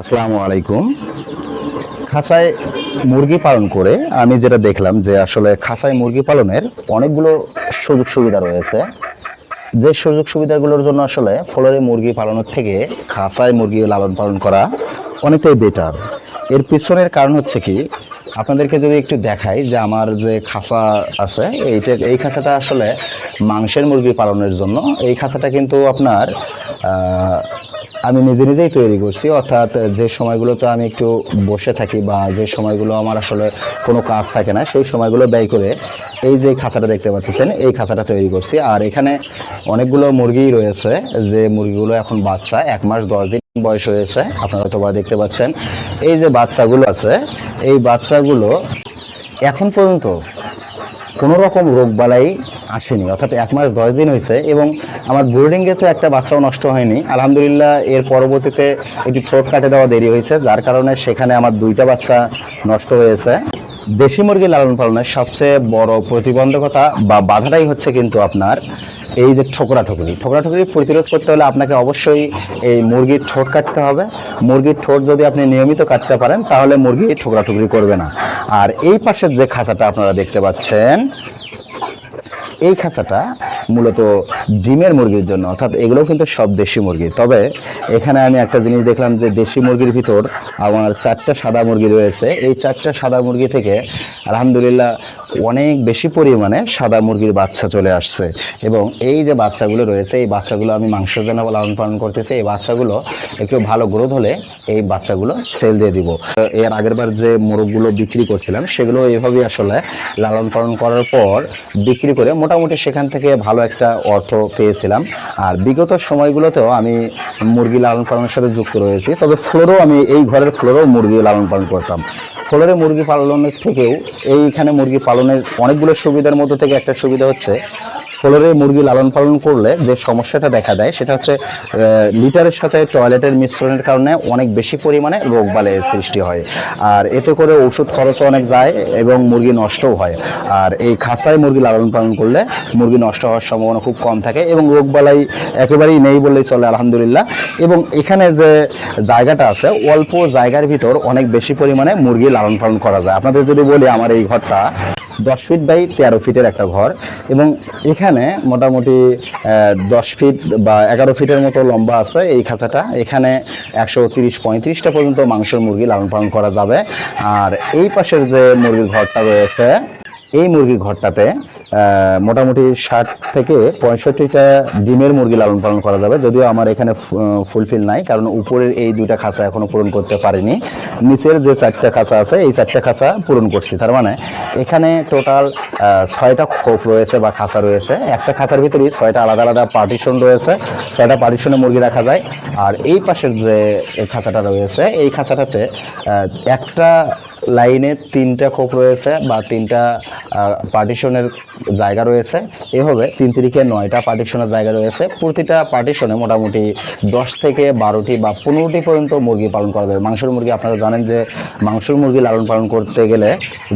আসসালামু আলাইকুম। খাঁচায় মুরগি পালন করে আমি যেটা দেখলাম যে আসলে খাঁচায় মুরগি পালনের অনেকগুলো সুযোগ সুবিধা রয়েছে। যে সুযোগ সুবিধাগুলোর জন্য আসলে ফলরে মুরগি পালনের থেকে খাঁচায় মুরগি লালন পালন করা অনেকটাই বেটার এর পিছনের কারণ হচ্ছে কি, আপনাদেরকে যদি একটু দেখাই যে আমার যে খাঁচা আছে, এইটা, এই খাঁচাটা আসলে মাংসের মুরগি পালনের জন্য, এই খাঁচাটা কিন্তু আপনার আমি নিজে নিজেই তৈরি করছি, অর্থাৎ যে সময়গুলোতে আমি একটু বসে থাকি বা যে সময়গুলো আমার আসলে কোনো কাজ থাকে না, সেই সময়গুলো ব্যয় করে এই যে খাঁচাটা দেখতে পাচ্ছেন, এই খাঁচাটা তৈরি করছি। আর এখানে অনেকগুলো মুরগি রয়েছে, যে মুরগিগুলো এখন বাচ্চা, এক মাস দশ দিন বয়স হয়েছে, আপনারা বা দেখতে পাচ্ছেন। এই যে বাচ্চাগুলো আছে, এই বাচ্চাগুলো এখন পর্যন্ত কোনো রকম রোগ বালাই আসেনি। অর্থাৎ এক মাস দশ দিন হয়েছে এবং আমার বোর্ডিংয়ে তো একটা বাচ্চাও নষ্ট হয়নি। আলহামদুলিল্লাহ, এর পরবর্তীতে একটু ঠোঁট কাটে দেওয়া দেরি হয়েছে, যার কারণে সেখানে আমার দুইটা বাচ্চা নষ্ট হয়েছে। দেশি মুরগি লালন পালনের সবচেয়ে বড় প্রতিবন্ধকতা বা বাধাটাই হচ্ছে কিন্তু আপনার এই যে ঠোকরা ঠুকরি। ঠোকরা ঠুকরি প্রতিরোধ করতে হলে আপনাকে অবশ্যই এই মুরগির ঠোঁট কাটতে হবে। মুরগির ঠোঁট যদি আপনি নিয়মিত কাটতে পারেন, তাহলে মুরগি ঠোকরা ঠুকরি করবে না। আর এই পাশের যে খাঁচাটা আপনারা দেখতে পাচ্ছেন এই খাঁচাটা মূলত ডিমের মুরগির জন্য, অর্থাৎ এগুলোও কিন্তু সব দেশি মুরগি। তবে এখানে আমি একটা জিনিস দেখলাম যে দেশি মুরগির ভিতর আমার চারটা সাদা মুরগি রয়েছে। এই চারটা সাদা মুরগি থেকে আলহামদুলিল্লাহ অনেক বেশি পরিমাণে সাদা মুরগির বাচ্চা চলে আসছে। এবং এই যে বাচ্চাগুলো রয়েছে, এই বাচ্চাগুলো আমি মাংসের জন্য লালন পালন করতেছি। এই বাচ্চাগুলো একটু ভালো গ্রোথ হলে এই বাচ্চাগুলো সেল দিয়ে দিব। এর আগের বার যে মোরগগুলো বিক্রি করছিলাম, সেগুলো এইভাবেই আসলে লালন পালন করার পর বিক্রি করে মোটামুটি সেখান থেকে ভালো একটা অর্থ পেয়েছিলাম। আর বিগত সময়গুলোতেও আমি মুরগি লালন পালনের সাথে যুক্ত রয়েছি। তবে ফ্লোরও আমি এই ঘরের ফ্লোরেও মুরগি লালন পালন করতাম। ফ্লোরে মুরগি পালনের থেকেও এইখানে মুরগি পালনের অনেকগুলো সুবিধার মধ্যে থেকে একটা সুবিধা হচ্ছে ফ্লোরে মুরগি লালন পালন করলে যে সমস্যাটা দেখা দেয়, সেটা হচ্ছে লিটারের সাথে টয়লেটের মিশ্রণের কারণে অনেক বেশি পরিমাণে রোগ বালাইয়ের সৃষ্টি হয়। আর এতে করে ওষুধ খরচও অনেক যায় এবং মুরগি নষ্টও হয়। আর এই খাঁচায় মুরগি লালন পালন করলে মুরগি নষ্ট হওয়ার সম্ভাবনা খুব কম থাকে এবং রোগ বালাই একেবারেই নেই বললেই চলে, আলহামদুলিল্লাহ। এবং এখানে যে জায়গাটা আছে, অল্প জায়গার ভিতর অনেক বেশি পরিমাণে মুরগি লালন পালন করা যায়। আপনাদের যদি বলি, আমার এই ঘরটা দশ ফিট বাই তেরো ফিটের একটা ঘর এবং এখানে মোটামুটি দশ ফিট বা এগারো ফিটের মতো লম্বা আছে এই খাঁচাটা। এখানে একশো তিরিশ পঁয়ত্রিশটা পর্যন্ত মাংসের মুরগি লালন পালন করা যাবে। আর এই পাশের যে মুরগির ঘরটা রয়েছে এই মুরগির ঘরটাতে মোটামুটি ষাট থেকে পঁয়ষট্টিটা ডিমের মুরগি লালন পালন করা যাবে। যদিও আমার এখানে ফুলফিল নাই, কারণ উপরের এই দুইটা খাঁচা এখনও পূরণ করতে পারিনি। নিচের যে চারটা খাঁচা আছে, এই চারটা খাঁচা পূরণ করছি। তার মানে এখানে টোটাল ছয়টা খোপ রয়েছে বা খাঁচা রয়েছে। একটা খাঁচার ভিতরেই ছয়টা আলাদা আলাদা পার্টিশন রয়েছে। ছয়টা পার্টিশনে মুরগি রাখা যায়। আর এই পাশের যে খাঁচাটা রয়েছে, এই খাঁচাটাতে একটা লাইনে তিনটা খোপ রয়েছে বা তিনটা পার্টিশনের জায়গা রয়েছে। এভাবে তিন তিরিখে নয়টা পার্টিশনের জায়গা রয়েছে। প্রতিটা পার্টিশনে মোটামুটি দশ থেকে বারোটি বা পনেরোটি পর্যন্ত মুরগি পালন করা যাবে। মাংসের মুরগি আপনারা জানেন যে মাংসের মুরগি লালন পালন করতে গেলে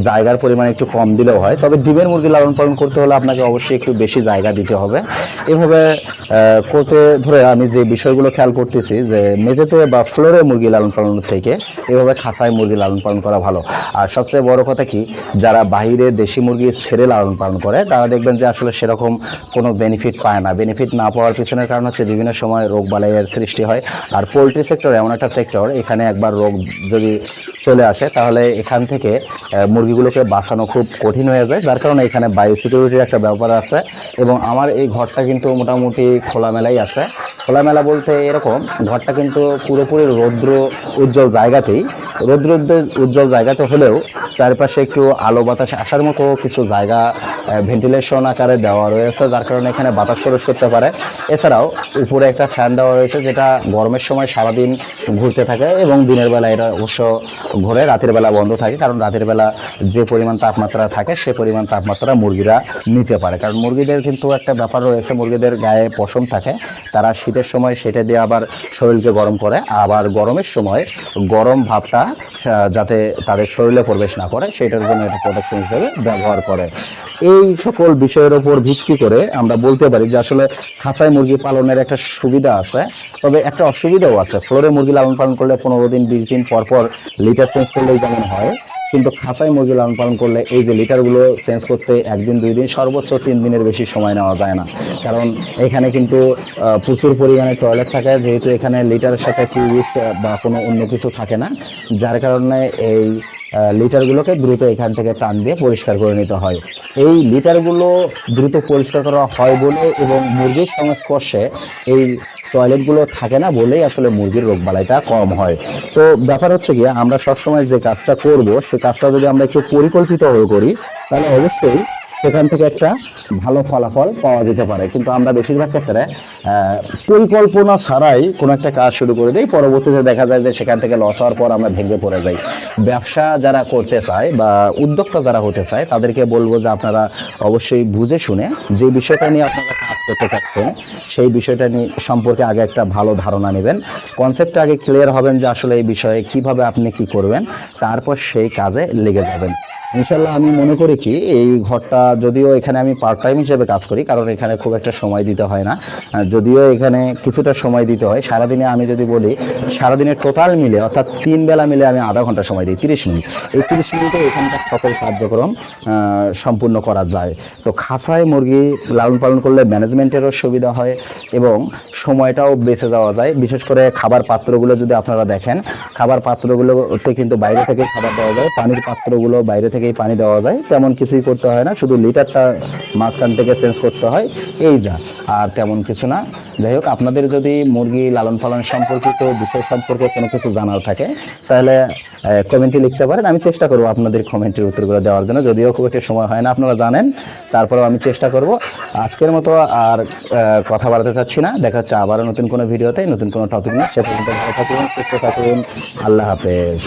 জায়গার পরিমাণ একটু কম দিলেও হয়। তবে ডিমের মুরগি লালন পালন করতে হলে আপনাকে অবশ্যই একটু বেশি জায়গা দিতে হবে। এভাবে করতে ধরে আমি যে বিষয়গুলো খেয়াল করতেছি যে মেঝেতে বা ফ্লোরে মুরগি লালন পালন থেকে এভাবে খাঁচায় মুরগি লালন পালন করা ভালো। আর সবচেয়ে বড় কথা কি, যারা বাইরে দেশি মুরগি ছেড়ে লালন পালন করে, তারা দেখবেন যে আসলে সেরকম কোনো বেনিফিট পায় না। বেনিফিট না পাওয়ার পিছনের কারণ হচ্ছে বিভিন্ন সময় রোগ বালাইয়ের সৃষ্টি হয়। আর পোলট্রি সেক্টর এমন একটা সেক্টর এখানে একবার রোগ যদি চলে আসে, তাহলে এখান থেকে মুরগিগুলোকে বাঁচানো খুব কঠিন হয়ে যায়। যার কারণে এখানে বায়ো সিকিউরিটির একটা ব্যাপার আছে। এবং আমার এই ঘরটা কিন্তু মোটামুটি খোলামেলাই আছে। খোলামেলা বলতে এরকম, ঘরটা কিন্তু পুরোপুরি রৌদ্র উজ্জ্বল জায়গাতেই, রৌদ্র উজ্জ্বল- জায়গাতে হলেও চারপাশে একটু আলো বাতাস আসার মতো কিছু জায়গা ভেন্টিলেশন আকারে দেওয়া রয়েছে, যার কারণে এখানে বাতাস প্রবেশ করতে পারে। এছাড়াও উপরে একটা ফ্যান দেওয়া রয়েছে, যেটা গরমের সময় সারাদিন ঘুরতে থাকে এবং দিনের বেলা এটা অবশ্য ঘুরে, রাতের বেলা বন্ধ থাকে, কারণ রাতের বেলা যে পরিমাণ তাপমাত্রা থাকে, সে পরিমাণ তাপমাত্রা মুরগিরা নিতে পারে। কারণ মুরগিদের কিন্তু একটা ব্যাপার রয়েছে, মুরগিদের গায়ে পশম থাকে, তারা শীতের সময় সেটা দিয়ে আবার শরীরকে গরম করে, আবার গরমের সময় গরম ভাবটা যাতে তাদের শরীরে প্রবেশ না করে, সেটার জন্য এটা প্রোটেকশন হিসেবে ব্যবহার করে। এই সকল বিষয়ের উপর ভিত্তি করে আমরা বলতে পারি যে আসলে খাঁচায় মুরগি পালনের একটা সুবিধা আছে, তবে একটা অসুবিধাও আছে। ফ্লোরে মুরগি লালন পালন করলে পনেরো দিন, বিশ দিন পর পর লিটার চেঞ্জ করলেই যেমন হয় কিন্তু খাঁচাই মুরগি লালন পালন করলে এই যে লিটারগুলো চেঞ্জ করতে একদিন, দুই দিন, সর্বোচ্চ তিন দিনের বেশি সময় নেওয়া যায় না। কারণ এখানে কিন্তু প্রচুর পরিমাণে টয়লেট থাকে, যেহেতু এখানে লিটারের সাথে কিউবিস বা কোনো অন্য কিছু থাকে না। যার কারণে এই লিটারগুলোকে দ্রুত এখান থেকে টান দিয়ে পরিষ্কার করে নিতে হয়। এই লিটারগুলো দ্রুত পরিষ্কার করা হয় বলে এবং মুরগির সংস্পর্শে এই টয়লেটগুলো থাকে না বলেই আসলে মুরগির রোগবালাইটা কম হয়। তো ব্যাপার হচ্ছে গিয়ে আমরা সবসময় যে কাজটা করব, সে কাজটা যদি আমরা একটু পরিকল্পিত হয়ে করি, তাহলে অবশ্যই সেখান থেকে একটা ভালো ফলাফল পাওয়া যেতে পারে। কিন্তু আমরা বেশিরভাগ ক্ষেত্রে পরিকল্পনা ছাড়াই কোনো একটা কাজ শুরু করে দিই। পরবর্তীতে দেখা যায় যে সেখান থেকে লস হওয়ার পর আমরা ভেঙে পড়ে যাই। ব্যবসা যারা করতে চায় বা উদ্যোক্তা যারা হতে চায়, তাদেরকে বলব যে আপনারা অবশ্যই বুঝে শুনে যে বিষয়টা নিয়ে আপনারা কাজ করতে চাচ্ছেন, সেই বিষয়টা নিয়ে সম্পর্কে আগে একটা ভালো ধারণা নেবেন। কনসেপ্টটা আগে ক্লিয়ার হবেন যে আসলে এই বিষয়ে কীভাবে আপনি কি করবেন, তারপর সেই কাজে লেগে যাবেন। ইনশাল্লাহ আমি মনে করি কি, এই ঘরটা যদিও এখানে আমি পার্ট টাইম হিসেবে কাজ করি, কারণ এখানে খুব একটা সময় দিতে হয় না। যদিও এখানে কিছুটা সময় দিতে হয়, সারাদিনে আমি যদি বলি, সারাদিনের টোটাল মিলে, অর্থাৎ তিন বেলা মিলে আমি আধা ঘণ্টা সময় দিই, তিরিশ মিনিট। এই তিরিশ মিনিটে এখানকার সকল কার্যক্রম সম্পূর্ণ করা যায়। তো খাঁচায় মুরগি লালন পালন করলে ম্যানেজমেন্টেরও সুবিধা হয় এবং সময়টাও বেঁচে যাওয়া যায়। বিশেষ করে খাবার পাত্রগুলো যদি আপনারা দেখেন, খাবার পাত্রগুলোতে কিন্তু বাইরে থেকে খাবার দেওয়া যায়, পানির পাত্রগুলো বাইরে থেকেই পানি দেওয়া যায়। তেমন কিছুই করতে হয় না, শুধু লিটারটা মাঝখান থেকে চেঞ্জ করতে হয়, এই যা। আর তেমন কিছু না। যাই হোক, আপনাদের যদি মুরগি লালন পালন সম্পর্কিত বিষয় সম্পর্কে কোনো কিছু জানার থাকে, তাহলে কমেন্টে লিখতে পারেন। আমি চেষ্টা করব আপনাদের কমেন্টের উত্তরগুলো দেওয়ার জন্য। যদিও খুব একটা সময় হয় না, আপনারা জানেন। তারপরেও আমি চেষ্টা করব। আজকের মতো আর কথা বাড়াতে চাচ্ছি না। দেখা হচ্ছে আবারও নতুন কোনো ভিডিওতে, নতুন কোনো টপিক নিয়ে। সে পর্যন্ত ভালো থাকুন, সুস্থ থাকুন। আল্লাহ হাফেজ।